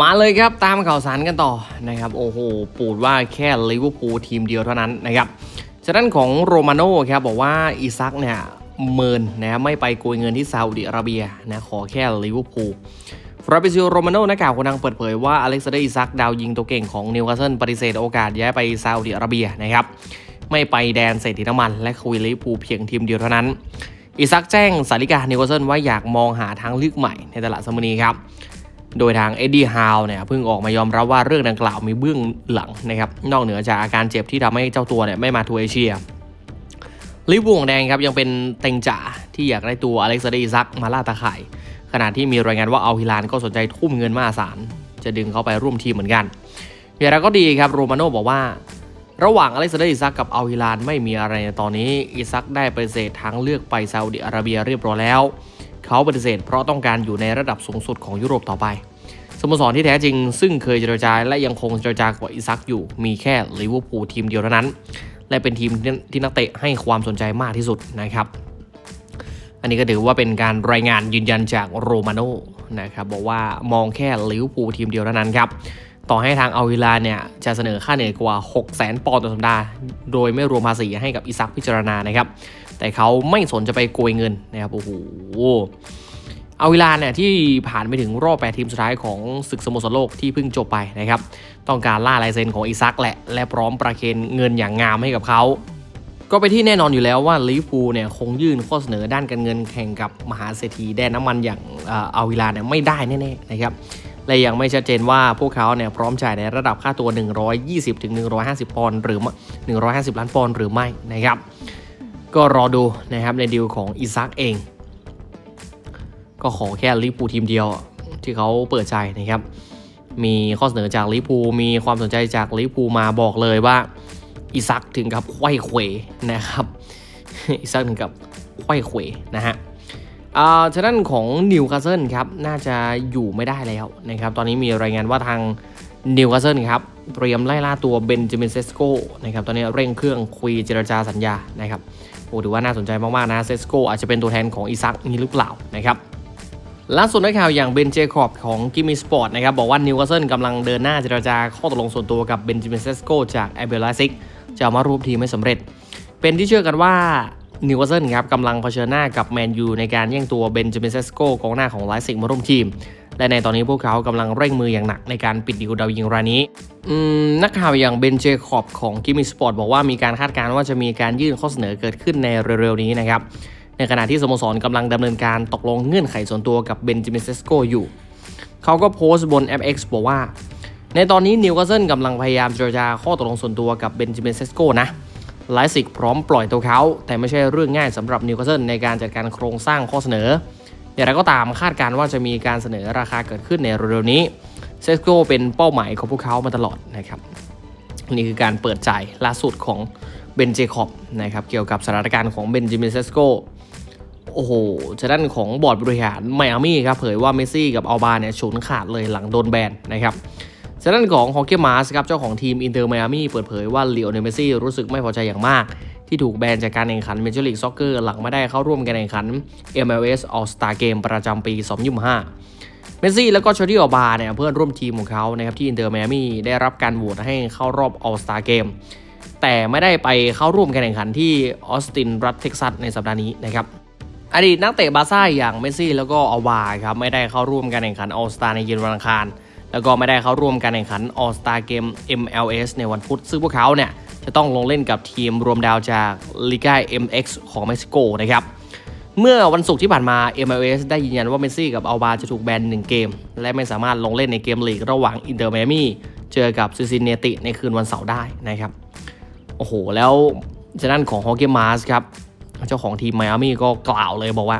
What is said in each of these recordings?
มาเลยครับตามข่าวสารกันต่อนะครับ โอ้โห ปูดว่าแค่ลิเวอร์พูลทีมเดียวเท่านั้นนะครับจากนั้นของโรมาโน่ครับบอกว่าอีซักเนี่ยเมินนะไม่ไปโกยเงินที่ซาอุดิอาระเบียนะขอแค่ลิเวอร์พูลฟราบิซิโอโรมาโน่นักข่าวคนดังเปิดเผยว่าอเล็กซานเดอร์อีซักดาวยิงตัวเก่งของนิวคาสเซิลปฏิเสธโอกาสย้ายไปซาอุดิอาระเบียนะครับไม่ไปแดนเศรษฐีน้ำมัน และคุยลิเวอร์พูลเพียงทีมเดียวเท่านั้น อีซักแจ้งสาริกานิวคาสเซิลว่าอยากมองหาทางเลือกใหม่ในตลาดซัมมอร์นี้ครับ โดยทางเอ็ดดี้ฮาวเนี่ยเพิ่งออกมายอมรับว่าเรื่องดังกล่าวมีเบื้องหลังนะครับนอกเหนือจากอาการเจ็บที่ทำให้เจ้าตัวเนี่ยไม่มาทัวร์เอเชียลิเวอร์พูลแดงครับยังเป็นเต็งจ่าที่อยากได้ตัวอเล็กซานเดอร์ซักมาล่าตาข่ายขณะที่มีรายงานว่าอัลฮิลานก็สนใจทุ่มเงินมหาศาลจะดึงเขาไปร่วมทีมเหมือนกันอย่างไรก็ดีครับโรมาโน่บอกว่าระหว่างอเล็กซานเดอร์อิซักกับอัลฮิลานไม่มีอะไรในตอนนี้อิซักได้ปฏิเสธทางเลือกไปซาอุดิอาระเบียเรียบร้อยแล้ว เขาปฏิเสธเพราะต้องการอยู่ในระดับสูงสุดของยุโรปต่อไป สโมสรที่แท้จริง ซึ่งเคยเจรจาและยังคงเจรจากว่าอิซักอยู่ มีแค่ลิเวอร์พูลทีมเดียวเท่านั้น และเป็นทีมที่นักเตะให้ความสนใจมากที่สุดนะครับ อันนี้ก็ถือว่าเป็นการรายงานยืนยันจากโรมาโน่นะครับบอกว่ามองแค่ลิเวอร์พูลทีมเดียวเท่านั้นครับต่อให้ทางอัลวิลาเนี่ยจะเสนอค่าเหนื่อยกว่า 6 0 0 0 0 0 ปอนด์ต่อสัปดาห์ โดยไม่รวมภาษีให้กับอิซักพิจารณานะครับ แต่เขาไม่สนจะไปโกยเงินนะครับโอ้โหเอาเวลาเนี่ยที่ผ่านไปถึงรอบ 8 ทีมสุดท้ายของศึกสโมสรโลกที่เพิ่งจบไปนะครับ ต้องการล่าลายเซ็นของอิซักแหละ และพร้อมประเคนเงินอย่างงามให้กับเขา ก็ไปที่แน่นอนอยู่แล้วว่าลิเวอร์พูลเนี่ยคงยื่นข้อเสนอด้านการเงินแข่งกับมหาเศรษฐีแดนน้ำมันอย่างเอาเวลาเนี่ยไม่ได้แน่ๆนะครับและยังไม่ชัดเจนว่าพวกเขาเนี่ยพร้อมจ่ายในระดับค่าตัว 120ถึง150 ปอนด์หรือ 150 ล้านปอนด์หรือไม่นะครับ ก็รอดูนะครับในดีลของอิซักเอง ก็ขอแค่ลิเวอร์พูทีมเดียวที่เขาเปิดใจนะครับ มีข้อเสนอจากลิเวอร์พูมีความสนใจจากลิเวอร์พูมาบอกเลยว่าอิซักถึงกับไข้เขวนะครับอิซักถึงกับไข้เขวนะฮะอ่าฉะนั้นของนิวคาสเซิลครับน่าจะอยู่ไม่ได้แล้วนะครับ ตอนนี้มีรายงานว่าทาง นิวคาสเซิลครับเตรียมไล่ล่าตัวเบนจามินเซสโกนะครับตอนนี้เร่งเครื่องคุยเจรจาสัญญานะครับโอ้ถือว่าน่าสนใจมากๆนะเซสโกอาจจะเป็นตัวแทนของอิซักนี้หรือเปล่านะครับล่าสุดนักข่าวอย่างเบนเจคอบของกิมมี่สปอร์ตนะครับบอกว่านิวคาสเซิลกำลังเดินหน้าเจรจาข้อตกลงส่วนตัวกับเบนจามินเซสโกจากแอเบลไลซิกจะเอามารูปทีไม่สำเร็จ เป็นที่เชื่อกันว่านิวคาสเซิลครับกำลังเผชิญหน้ากับแมนยูในการแย่งตัวเบนจามินเซสโกกองหน้าของไลซิกมาร่วมทีม และในตอนนี้พวกเขากำลังเร่งมืออย่างหนักในการปิดดีลดาวยิงรายนี้นักข่าวอย่างเบนเจคอบของกิมมี่สปอร์ตบอกว่ามีการคาดการณ์ว่าจะมีการยื่นข้อเสนอเกิดขึ้นในเร็วๆนี้นะครับในขณะที่สโมสรกำลังดำเนินการตกลงเงื่อนไขส่วนตัวกับเบนจามินเซสโกอยู่ เขาก็โพสต์บน FX บอกว่า ในตอนนี้นิวคาสเซิลกำลังพยายามเจรจาข้อตกลงส่วนตัวกับเบนจามินเซสโกนะไลซิกพร้อมปล่อยตัวเขา แต่ไม่ใช่เรื่องง่ายสำหรับนิวคาสเซิลในการจัดการโครงสร้างข้อเสนอ อย่างไรก็ตามคาดการณ์ว่าจะมีการเสนอราคาเกิดขึ้นในเร็วๆนี้เซสโกเป็นเป้าหมายของพวกเขามาตลอดนะครับนี่คือการเปิดใจล่าสุดของเบนเจคอบนะครับเกี่ยวกับสถานการณ์ของเบนจามินเซสโกโอ้โหจากด้านของบอร์ดบริหารไมอามี่ครับเผยว่าเมซี่กับอัลบาเนี่ยฉุนขาดเลยหลังโดนแบนนะครับจากด้านของฮอกเกมาสครับเจ้าของทีมอินเตอร์ไมอามี่เปิดเผยว่าเลีโอเนเมซี่รู้สึกไม่พอใจอย่างมาก ที่ถูกแบนจากการแข่งขันเมเจอร์ลีกซ็อกเกอร์หลังไม่ได้เข้าร่วมการแข่งขัน MLS All Star Game ประจำปี 2025 เมสซี่แล้วก็ชอร์ดี้อัลบาเนี่ยเพื่อนร่วมทีมของเขานะครับที่อินเตอร์ไมอามี่ได้รับการโหวตให้เข้ารอบ All Star Game แต่ไม่ได้ไปเข้าร่วมการแข่งขันที่ออสตินรัฐเท็กซัสในสัปดาห์นี้นะครับอดีตนักเตะบาซ่าอย่างเมสซี่แล้วก็อัลวาครับไม่ได้เข้าร่วมการแข่งขันออสตาในเย็นวันอังคาร แล้วก็ไม่ได้เข้าร่วมการแข่งขันออสตาเกม MLS ในวันพุธซึ่งพวกเขาเนี่ย จะต้องลงเล่นกับทีมรวมดาวจากลิกา MX ของเม็กซิโกนะครับเมื่อวันศุกร์ที่ผ่านมา MLS ได้ยืนยันว่าเมสซี่กับอัลบาจะถูกแบนหนึ่งเกม และไม่สามารถลงเล่นในเกมลีกระหว่างอินเตอร์ไมอามี่เจอกับซิซินเนติในคืนวันเสาร์ได้นะครับ โอ้โห แล้วจากด้นของฮอกเกมาสครับ เจ้าของทีมไมอามี่ก็กล่าวเลยบอกว่า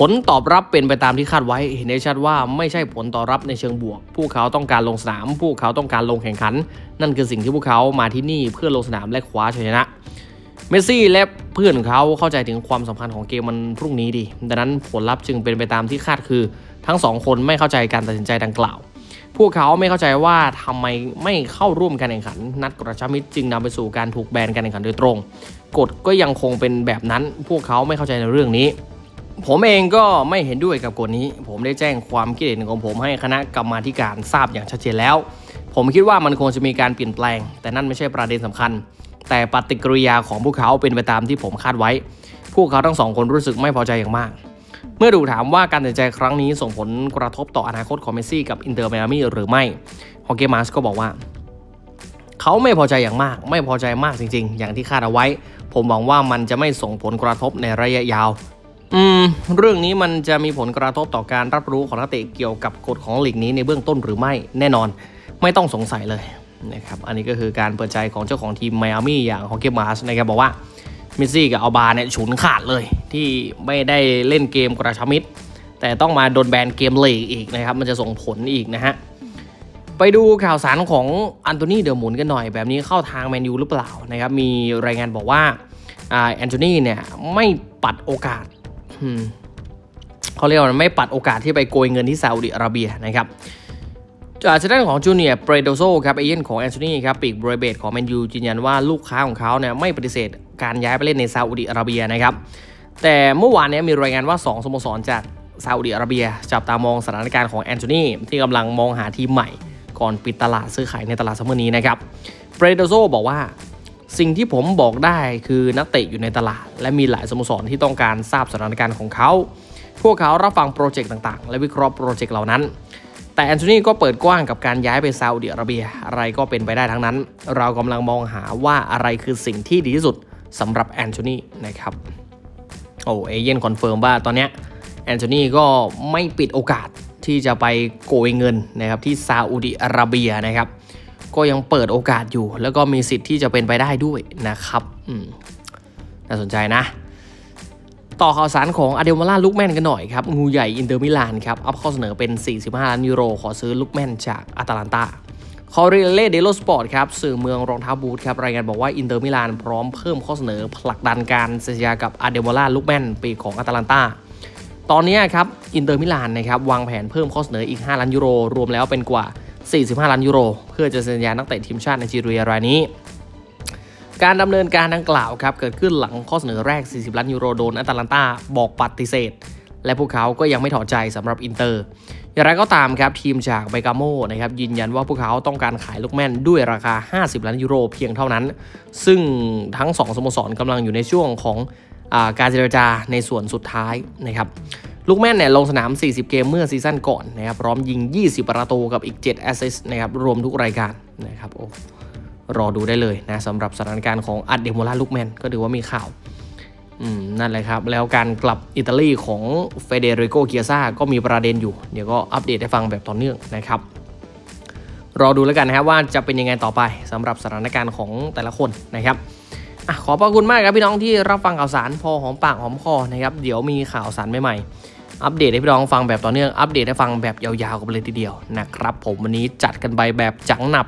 ผลตอบรับเป็นไปตามที่คาดไว้ เห็นได้ชัดว่าไม่ใช่ผลตอบรับในเชิงบวก พวกเขาต้องการลงสนาม พวกเขาต้องการลงแข่งขัน นั่นคือสิ่งที่พวกเขามาที่นี่เพื่อลงสนามและคว้าชัยชนะ เมสซี่และเพื่อนของเขาเข้าใจถึงความสำคัญของเกมมันพรุ่งนี้ดี ดังนั้นผลลัพธ์จึงเป็นไปตามที่คาดคือ ทั้งสองคนไม่เข้าใจการตัดสินใจดังกล่าว พวกเขาไม่เข้าใจว่าทำไมไม่เข้าร่วมการแข่งขัน นัดกระชับมิตรจึงนำไปสู่การถูกแบนการแข่งขันโดยตรง กฎก็ยังคงเป็นแบบนั้น พวกเขาไม่เข้าใจในเรื่องนี้ ผมเองก็ไม่เห็นด้วยกับกฎนี้ ผมได้แจ้งความคิดเห็นของผมให้คณะกรรมาการทราบอย่างชัดเจนแล้ว ผมคิดว่ามันคงจะมีการเปลี่ยนแปลง แต่นั่นไม่ใช่ประเด็นสำคัญ แต่ปฏิกิริยาของพวกเขาเป็นไปตามที่ผมคาดไว้ พวกเขาทั้งสองคนรู้สึกไม่พอใจอย่างมาก เมื่อถูกถามว่าการตัดใจครั้งนี้ส่งผลกระทบต่ออนาคตของเมสซี่กับอินเตอร์ไมอามี่หรือไม่ฮอกเกมาสก็บอกว่าเขาไม่พอใจอย่างมาก ไม่พอใจมากจริง ๆ อย่างที่คาดเอาไว้ ผมหวังว่ามันจะไม่ส่งผลกระทบในระยะยาว อืมเรื่องนี้มันจะมีผลกระทบต่อการรับรู้ของนักเตะเกี่ยวกับกฎของลีกนี้ในเบื้องต้นหรือไม่แน่นอน ไม่ต้องสงสัยเลยนะครับอันนี้ก็คือการเปิดใจของเจ้าของทีมไมอามี่อย่างฮอกเกมาสนะครับบอกว่ามสซี่กับอัลบาเนี่ยฉุนขาดเลยที่ไม่ได้เล่นเกมกระชับมิตรแต่ต้องมาโดนแบนเกมลีกอีกนะครับ มันจะส่งผลอีกนะฮะ ไปดูข่าวสารของอันโตนีเดอร์มุนกันหน่อย แบบนี้เข้าทางแมนยูหรือเปล่านะครับ มีรายงานบอกว่าแอนโทนีเนี่ยไม่ปัดโอกาส เขาเรียกว่าไม่ปัดโอกาสที่ไปโกยเงินที่ซาอุดิอาระเบียนะครับจากด้านของจูเนียร์เปรโดโซครับเอเย่นของแอนโทนีครับปีกบริเบตของแมนยูยืนยันว่าลูกค้าของเขาเนี่ยไม่ปฏิเสธการย้ายไปเล่นในซาอุดิอาระเบียนะครับแต่เมื่อวานนี้มีรายงานว่า 2สโมสรจากซาอุดิอาระเบีย จับตามองสถานการณ์ของแอนโทนีที่กำลังมองหาทีมใหม่ ก่อนปิดตลาดซื้อขายในตลาดซัมเมอร์นี้นะครับเบรโดโซบอกว่า สิ่งที่ผมบอกได้คือนักเตะอยู่ในตลาด และมีหลายสโมสรที่ต้องการทราบสถานการณ์ของเขา พวกเขารับฟังโปรเจกต์ต่างๆ และวิเคราะห์โปรเจกต์เหล่านั้น แต่แอนโทนีก็เปิดกว้างกับการย้ายไปซาอุดิอาระเบีย อะไรก็เป็นไปได้ทั้งนั้น เรากำลังมองหาว่าอะไรคือสิ่งที่ดีที่สุดสำหรับแอนโทนีนะครับ โอ้เอเย่นคอนเฟิร์มว่าตอนนี้แอนโทนีก็ไม่ปิดโอกาสที่จะไปโกยเงินนะครับที่ซาอุดิอาระเบียนะครับ ก็ยังเปิดโอกาสอยู่ แล้วก็มีสิทธิ์ที่จะเป็นไปได้ด้วยนะครับอืมน่าสนใจนะ ต่อข่าวสารของอเดลมาล่าลุกแมนกันหน่อยครับ งูใหญ่อินเตอร์มิลานครับอัพข้อเสนอเป็น 45 ล้านยูโร ขอซื้อลุกแมนจากอาตาลันตาคอร์เรเล่เดโลสปอร์ตครับสื่อเมืองรองเท้าบูทครับรายงานบอกว่าอินเตอร์มิลานพร้อมเพิ่มข้อเสนอผลักดันการเซ็นสัญญากับอเดลมาล่าลุกแมนปีของอาตาลันตาตอนนี้ครับอินเตอร์มิลานนะครับวางแผนเพิ่มข้อเสนออีก 5 ล้านยูโร รวมแล้วเป็นกว่า 45 ล้านยูโร เพื่อจะเซ็นสัญญานักเตะทีมชาติไนจีเรียรายนี้ การดำเนินการดังกล่าวครับเกิดขึ้นหลังข้อเสนอแรก 40 ล้านยูโรโดนอาตาลันตาบอกปฏิเสธ และพวกเขาก็ยังไม่ถอดใจสำหรับอินเตอร์อย่างไรก็ตามครับทีมจากไบกาโมนะครับยืนยันว่าพวกเขาต้องการขายลูกแม่นด้วยราคา 50 ล้านยูโรเพียงเท่านั้น ซึ่งทั้ง 2สโมสรกำลังอยู่ในช่วงของอาการเจรจาในส่วนสุดท้ายนะครับ ลูกแม่นเนี่ยลงสนาม 40 เกมเมื่อซีซั่นก่อนนะครับพร้อมยิง 20 ประตูกับอีก 7 แอสซิสต์นะครับรวมทุกรายการนะครับโอ้รอดูได้เลยนะสำหรับสถานการณ์ของอัดเดโมลาลูกแมนก็ถือว่ามีข่าวอืมนั่นแหละครับ แล้วการกลับอิตาลีของเฟเดริโกเกียซ่าก็มีประเด็นอยู่ เดี๋ยวก็อัปเดตให้ฟังแบบต่อเนื่องนะครับ รอดูแล้วกันนะครับว่าจะเป็นยังไงต่อไปสำหรับสถานการณ์ของแต่ละคนนะครับอขอบพระคุณมากครับพี่น้องที่รับฟังข่าวสารพอหอมปากหอมคอนะครับ เดี๋ยวมีข่าวสารใหม่ๆ อัปเดตให้พี่น้องฟังแบบต่อเนื่องอัปเดตให้ฟังแบบยาวๆกันเลยทีเดียวนะครับผมวันนี้จัดกันไปแบบจังหนับ